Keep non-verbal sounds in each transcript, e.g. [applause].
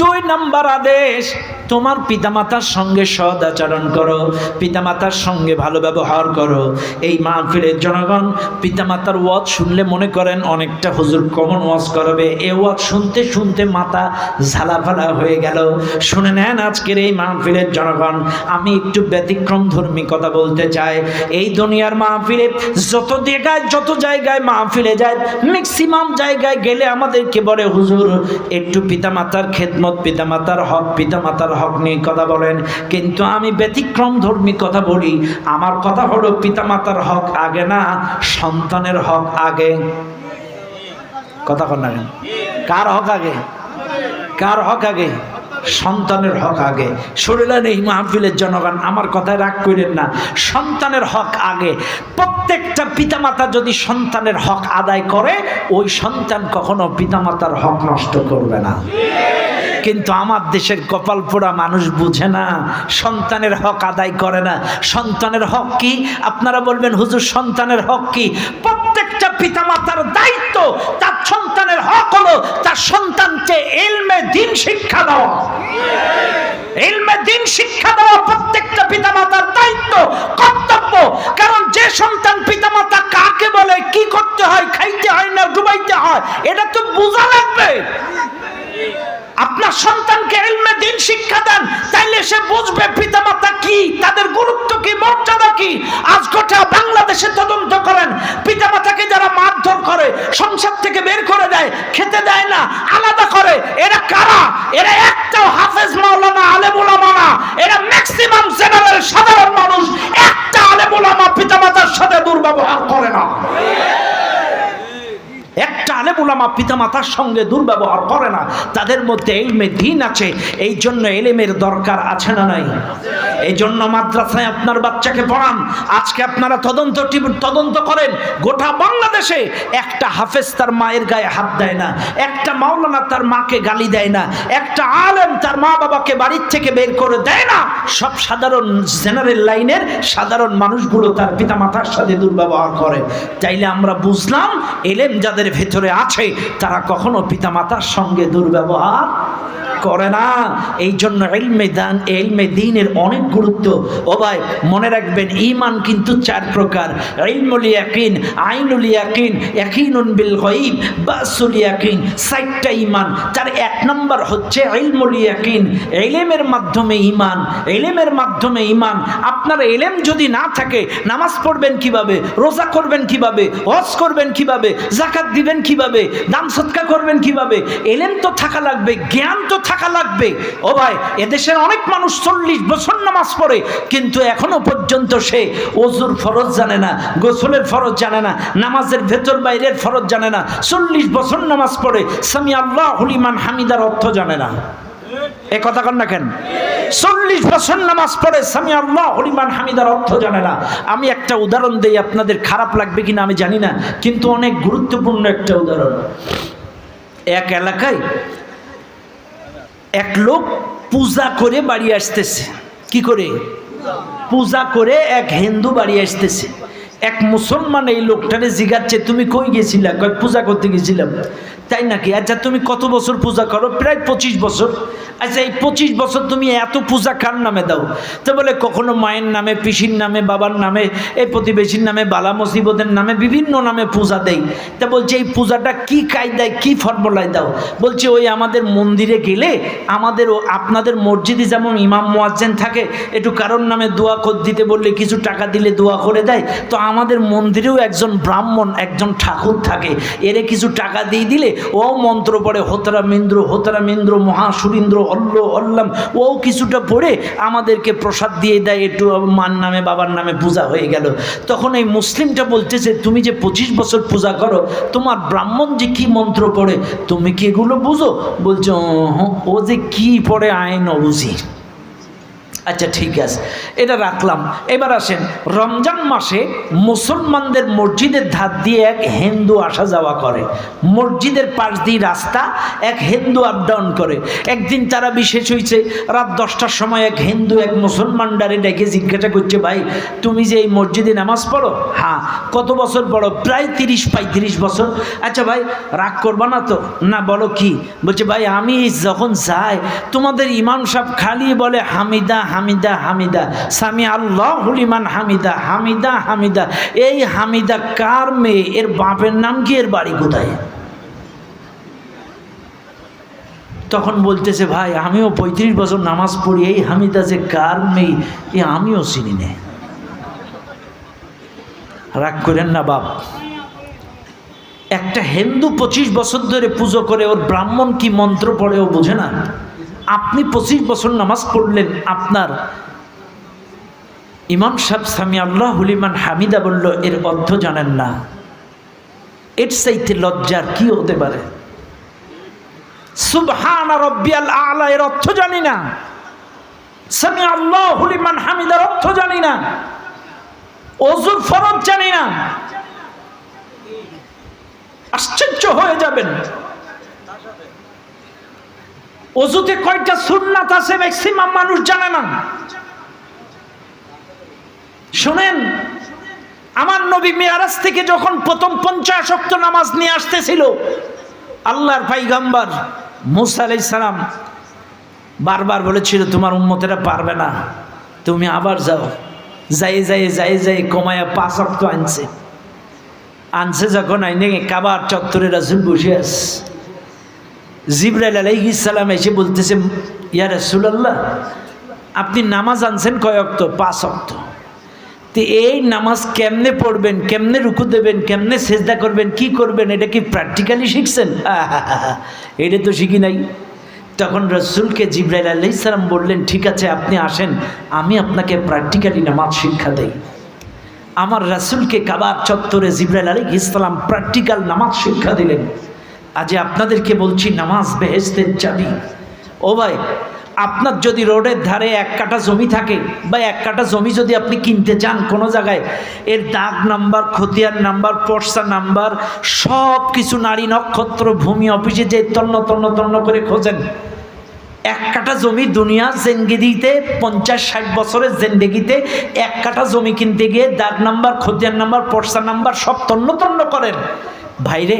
দুই নাম্বার আদেশ, তোমার পিতামাতার সঙ্গে সদ আচরণ করো, পিতামাতার সঙ্গে ভালো ব্যবহার করো। এই মাহফিলের জনগণ পিতামাতার ওয়াজ শুনলে মনে করেন অনেকটা হুজুর কমন ওয়াজ করবে। এ ওয়াজ শুনতে শুনতে মাথা ঝালাফালা হয়ে গেল। শুনে নেন আজকের এই মাহফিলের জনগণ, আমি একটু ব্যতিক্রম ধর্মী কথা বলতে চাই। এই দুনিয়ার মাহফিলে যত জায়গায় যত জায়গায় মাহফিলে যায় ম্যাক্সিমাম জায়গায় গেলে আমাদেরকে বলে, হুজুর, একটু পিতামাতার খেদমত পিতামাতার হক পিতামাতার হক নিয়ে কথা বলেন। কিন্তু আমি ব্যতিক্রম ধর্মী কথা বলি। আমার কথা হলো পিতামাতার হক আগে না, সন্তানের হক আগে। কথা কন? কার হক আগে? কার হক আগে? সন্তানের হক আগে। শরীরের এই মাহফিলের জনগণ, আমার কথায় রাগ করেন না। সন্তানের হক আগে। প্রত্যেকটা পিতামাতা যদি সন্তানের হক আদায় করে, ওই সন্তান কখনো পিতামাতার হক নষ্ট করবে না। কিন্তু আমার দেশের কপাল পোড়া মানুষ বুঝে না। সন্তানের হক আদায় করে না। সন্তানের হক কি? আপনারা বলবেন, হুজুর, সন্তানের হক কি? প্রত্যেকটা পিতামাতার দায়িত্ব তার সন্তানের হক হলো তার সন্তানকে এলমে দিন শিক্ষা দেওয়া। এলমে দিন শিক্ষা দেওয়া প্রত্যেকটা পিতামাতার দায়িত্ব, কর্তব্য। কারণ যে সন্তান পিতামাতা কাকে বলে, কি করতে হয়, খাইতে হয় না, ডুবাইতে হয়, এটা তো বোঝা লাগবে। আপনার সন্তানকে এলমে দিন শিক্ষা দেন, তাইলে সে বুঝবে পিতামাতা কি, তাদের গুরুত্ব কি, মর্যাদা কি। আজ গোটা বাংলাদেশে তদন্ত করেন, পিতামাতাকে যারা মারধর করে, সংসার থেকে বের করে দেয়, খেতে দেয় না, আলাদা করে, এরা কারা? এরা একটাও হাফেজ মাওলানা আলেমুলামা না। এরা ম্যাক্সিমাম জেনারেল সাধারণ মানুষ। একটা আলেমুলামা পিতামাতার সাথে দুর্ব্যবহার করে না। একটা আলেমুলামা পিতামাতার সঙ্গে দুর্ব্যবহার করে না। তাদের মধ্যে এলমে দিন আছে এই জন্য এলেমের দরকার আছে না নাই? এই জন্য মাদ্রাসায় আপনার বাচ্চাকে পড়ান। আজকে আপনারা তদন্ত তদন্ত করেন। গোটা বাংলাদেশে একটা হাফেজ তার মায়ের গায়ে হাত দেয় না। একটা মাওলানা তার মাকে গালি দেয় না। একটা আলেম তার মা বাবাকে বাড়ির থেকে বের করে দেয় না। সব সাধারণ জেনারেল লাইনের সাধারণ মানুষগুলো তার পিতামাতার সাথে দুর্ব্যবহার করে। চাইলে আমরা বুঝলাম, এলেম যাদের ভেতরে আছে, তারা কখনো পিতামাতার সঙ্গে দুর্ব্যবহার করে না। এই জন্য এলমে দান এলমে দিনের অনেক গুরুত্ব। ও ভাই, মনে রাখবেন ইমান কিন্তু চার প্রকার। ইলমুল ইয়াকিন, আইনুল ইয়াকিন, ইয়াকিনুন বিল গায়ব, বাসুল ইয়াকিন, সাইটটা ইমান তার এক নম্বর হচ্ছে ইয়াকিন। এলেমের মাধ্যমে ইমান এলেমের মাধ্যমে ইমান আপনার এলেম যদি না থাকে, নামাজ পড়বেন কীভাবে? রোজা করবেন কীভাবে? হজ করবেন কীভাবে? জাকাত দিবেন কীভাবে? দান সৎকা করবেন কীভাবে? এলেম তো থাকা লাগবে, জ্ঞান তো থাকা লাগবে। ও ভাই, এদেশের অনেক মানুষ চল্লিশ বছর নামাজ পড়ে, কিন্তু এখনও পর্যন্ত সে ওজুর ফরজ জানে না, গোসলের ফরজ জানে না, নামাজের ভেতর বাইরের ফরজ জানে না, চল্লিশ বছর নামাজ পড়ে, সামি আল্লাহ হলিমান হামিদার অর্থ জানে না। এ কথা কন না কেন? চল্লিশ বছর নামাজ পড়ে, সামি আল্লাহ হরিমান হামিদার অর্থ জানে না। আমি একটা উদাহরণ দিই, আপনাদের খারাপ লাগবে কিনা আমি জানি না, কিন্তু অনেক গুরুত্বপূর্ণ একটা উদাহরণ। এক এলাকায় এক লোক পূজা করে বাড়ি আসতেছে। কি করে? পূজা করে এক হিন্দু বাড়ি আসতেছে। এক মুসলমান এই লোকটারে জিগাচ্ছে, তুমি কই গেছিলা? কয়, পূজা করতে গেছিলাম। তাই নাকি? আচ্ছা তুমি কত বছর পূজা করো? প্রায় পঁচিশ বছর। আচ্ছা এই পঁচিশ বছর তুমি এত পূজা কার নামে দাও? তো বলে কখনো মায়ের নামে, পিসির নামে, বাবার নামে, এই প্রতিবেশীর নামে, বালা মুসিবতের নামে, বিভিন্ন নামে পূজা দেই। তা বলছে, এই পূজাটা কি কায়দায়, কি ফর্মুলায় দাও? বলছে, ওই আমাদের মন্দিরে গেলে আমাদের ও- আপনাদের মসজিদে যেমন ইমাম মোয়াজ্জেন থাকে, একটু কারোর নামে দোয়া দিতে বললে কিছু টাকা দিলে দোয়া করে দেয়, তো আমাদের মন্দিরেও একজন ব্রাহ্মণ, একজন ঠাকুর থাকে। এরে কিছু টাকা দিয়ে দিলে ও মন্ত্র পড়ে হোতরা মিন্দ্র হোতরা মিন্দ্র মহাসুরিন্দ্র অল্ল অল্লাম ও কিছুটা পড়ে আমাদেরকে প্রসাদ দিয়ে দেয় একটু মার নামে বাবার নামে পূজা হয়ে গেল। তখন এই মুসলিমটা বলতেছে তুমি যে পঁচিশ বছর পূজা করো তোমার ব্রাহ্মণ যে কি মন্ত্র পড়ে তুমি কি এগুলো বুঝো? বলছো "উহুঁ, ও যে কি পড়ে আইন বুঝি আচ্ছা ঠিক আছে। এটা রাখলাম। এবার আসেন, রমজান মাসে মুসলমানদের মসজিদের ধার দিয়ে এক হিন্দু আসা যাওয়া করে। মসজিদের পাশ দিয়ে রাস্তা এক হিন্দু আপ ডাউন করে। একদিন তারা বিশেষ হয়েছে রাত দশটার সময় এক হিন্দু এক মুসলমান ডারে ডেকে জিজ্ঞাসা করছে, ভাই, তুমি যে এই মসজিদে নামাজ পড়ো? হ্যাঁ। কত বছর পড়ো? প্রায় তিরিশ, পঁয়ত্রিশ বছর। আচ্ছা ভাই, রাগ করবা না তো? না, বলো কি? বলছে, ভাই, আমি যখন যাই, তোমাদের ইমাম সাহেব খালি বলে হামিদা হামিদা হামিদা। সামি আল্লাহ হুলিমান হামিদা হামিদা হামিদা। এই হামিদা কার মেয়ে? এর বাপের নাম কি? এর বাড়ি কোথায়? তখন বলতেছে, ভাই, আমিও পঁয়ত্রিশ বছর নামাজ পড়ি। এই হামিদা যে কার মেয়ে, এ আমিও চিনি নে। রাগ করেন না বাপ। একটা হিন্দু পঁচিশ বছর ধরে পুজো করে, ওর ব্রাহ্মণ কি মন্ত্র পড়ে ও বোঝে না? আপনি পঁচিশ বছর নামাজ পড়লেন, আপনার ইমাম সাহেব সামি আল্লাহ হুলিমান হামিদা বলল, এর অর্থ জানেন না। এর চাইতে লজ্জার কি হতে পারে? সুবহান রব্বিয়াল আলা, এর অর্থ জানি না। সামি আল্লাহ হুলিমান হামিদার অর্থ জানি না। অজুর ফরজ জানি না। আশ্চর্য হয়ে যাবেন। অজুতে কয়টা সুন্নাত আছে ম্যাক্সিমাম মানুষ জানে না? শোনেন, আমার নবী মেয়ারাজ থেকে যখন প্রথম পঞ্চাশ অক্ত নামাজ নিয়ে আসতেছিল, আল্লাহর পাইগাম্বার মুসা আলাই সালাম বারবার বলেছিল, তোমার উন্মতেরা পারবে না, তুমি আবার যাও। যাই যাই যাই যাই কমায়া পাঁচ অক্ত আনছে। আনছে যখন, আইনে কাবার চত্বরে রাসুল বসে আস জিব্রাইল আলাইহিসাল্লাম এসে বলতেছে, ইয়া রাসূলুল্লাহ, আপনি নামাজ আনছেন কয় অক্ত? পাঁচ অক্ত। তো এই নামাজ কেমনে পড়বেন, কেমনে রুকু দেবেন, কেমনে সেজদা করবেন, কি করবেন, এটা কি প্র্যাকটিক্যালি শিখছেন? [laughs] এটা তো শিখি নাই। তখন রসুলকে জিব্রাইল আলাইসালাম বললেন, ঠিক আছে, আপনি আসেন, আমি আপনাকে প্র্যাকটিক্যালি নামাজ শিক্ষা দেই। আমার রাসুলকে কাবার চত্বরে জিব্রাইল আলী ইসলাম প্র্যাকটিক্যাল নামাজ শিক্ষা দিলেন। আজ আপনাদেরকে বলছি, নামাজ বেহেস্তের চাবি। ও ভাই, আপনার যদি রোডের ধারে এক কাটা জমি থাকে বা এক কাটা জমি যদি আপনি কিনতে চান কোনো জায়গায়, এর দাগ নাম্বার, খতিয়ান নাম্বার, পর্সা নাম্বার সব কিছু নারী নক্ষত্র ভূমি অফিসে যে তন্ন তন্ন তন্ন করে খোঁজেন, এক কাটা জমি দুনিয়া জেন্দিগিতে পঞ্চাশ ষাট বছরের জেন্দিগিতে এক কাটা জমি কিনতে গিয়ে দাগ নাম্বার, খতিয়ান নাম্বার, পর্সা নাম্বার সব তন্ন তন্ন করেন। ভাইরে,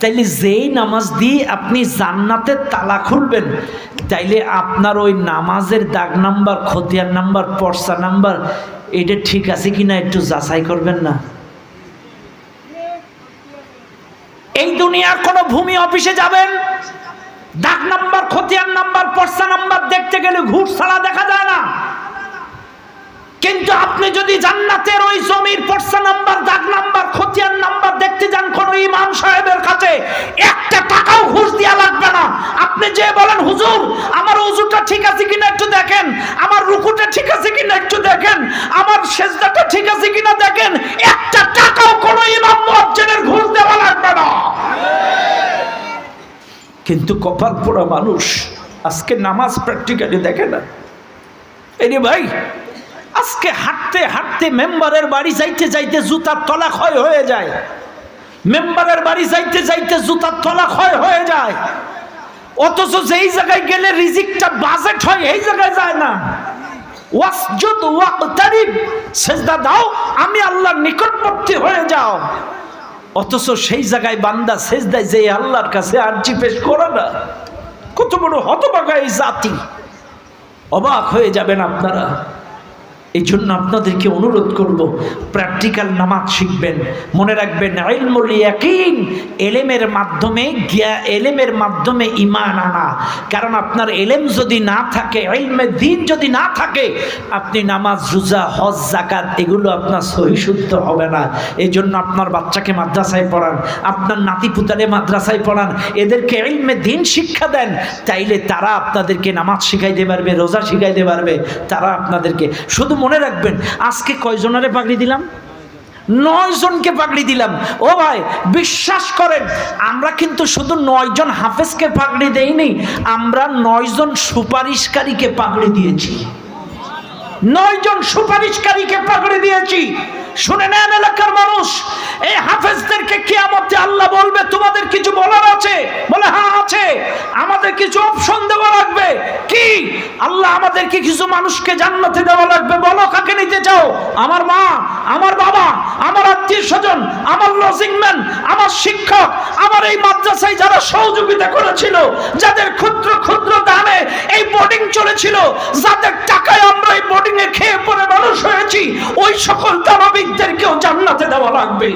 তাইলে যেই নামাজ দিয়ে আপনি জান্নাতের তালা খুলবেন, তাইলে আপনার ওই নামাজের দাগ নাম্বার খতিয়ান নাম্বার পর্সা নাম্বার, এটা ঠিক আছে কিনা একটু যাচাই করবেন না? এই দুনিয়ার কোনো ভূমি অফিসে যাবেন, দাগ নাম্বার খতিয়ান নাম্বার পর্সা নাম্বার দেখতে গেলে ঘুষ ছাড়া দেখা যায় না। কিন্তু আপনি যদি জান্নাতের ওই জমির পর্সা নাম্বার দাগ নাম্বার খতিয়ান নাম্বার দেখতে যান কোন ইমাম সাহেবের কাছে, একটা টাকাও ঘুষ দেওয়া লাগবে না। আপনি যে বলেন, হুজুর, আমার উজুটা ঠিক আছে কিনা একটু দেখেন, আমার রুকুটা ঠিক আছে কিনা একটু দেখেন, আমার সেজদাটা ঠিক আছে কিনা দেখেন, একটা টাকাও কোন ইমাম মুয়াজ্জিনের ঘুষ দেওয়া লাগবে না। কিন্তু কপাল পোড়া মানুষ আজকে নামাজ প্র্যাকটিক্যালি দেখে না। এই ভাই আজকে হাঁটতে হাঁটতে মেম্বারের বাড়ি যাইতে যাইতে জুতার তলা ক্ষয় হয়ে যায়। মেম্বারের বাড়ি যাইতে যাইতে জুতার তলা ক্ষয় হয়ে যায়। অথচ যেই জায়গায় গেলে রিজিকটা বাজেট হয়, এই জায়গায় যায় না। ওয়াসজুদ ওয়াকতারিব, সেজদা দাও, আমি আল্লাহর নিকটবর্তী হয়ে যাও। অথচ সেই জায়গায় বান্দা সেজদায় যে আল্লাহর কাছে আর্জি পেশ করে না। কত বড় হতবাগা এই জাতি। অবাক হয়ে যাবেন আপনারা। এই জন্য আপনাদেরকে অনুরোধ করব প্র্যাকটিক্যাল নামাজ শিখবেন। মনে রাখবেন ইয়াকিন এলেমের মাধ্যমে জ্ঞা এলেমের মাধ্যমে ইমান আনা। কারণ আপনার এলেম যদি না থাকে, ইলমে দিন যদি না থাকে, আপনি নামাজ, রোজা, হজ জাকাত এগুলো আপনার সহিশুদ্ধ হবে না। এই জন্য আপনার বাচ্চাকে মাদ্রাসায় পড়ান, আপনার নাতি পুতারে মাদ্রাসায় পড়ান, এদেরকে ইলমে দিন শিক্ষা দেন, তাইলে তারা আপনাদেরকে নামাজ শিখাইতে পারবে, রোজা শিখাইতে পারবে, তারা আপনাদেরকে। শুধু মনে রাখবেন, আজকে কয়জনারে পাগড়ি দিলাম? নয় জনকে পাগড়ি দিলাম। ও ভাই, বিশ্বাস করেন, আমরা কিন্তু শুধু নয়জন হাফেজকে পাগড়ি দেইনি, আমরা নয়জন সুপারিশকারীকে পাগড়ি দিয়েছি। নয় জন সুপারিশকারীকে পাগড়ি দিয়েছি। শুনে নেন এলাকার মানুষ, এই হাফেজদেরকে কিয়ামতে আল্লাহ বলবে, তোমাদের কিছু বলার আছে? বলে হ্যাঁ আছে। আমাদের কিছু অপশন দেওয়া লাগবে। কি? আল্লাহ আমাদের কি কিছু মানুষকে জান্নাতে দেওয়া লাগবে। বলো, কাকে নিতে চাও? আমার মা, আমার বাবা, আমার আত্মীয় স্বজন, আমার লজিংম্যান আমার শিক্ষক, আমার এই মাদ্রাসায় যারা সহযোগিতা করেছিল, যাদের ক্ষুদ্র ক্ষুদ্র দানে এই বোর্ডিং চলেছিল, যাদের টাকায় আমরা এই বোর্ডিং খেয়ে পরে মানুষ হয়েছি, ওই সকল দানবিকদেরকেও জান্নাতে দেওয়া লাগবে।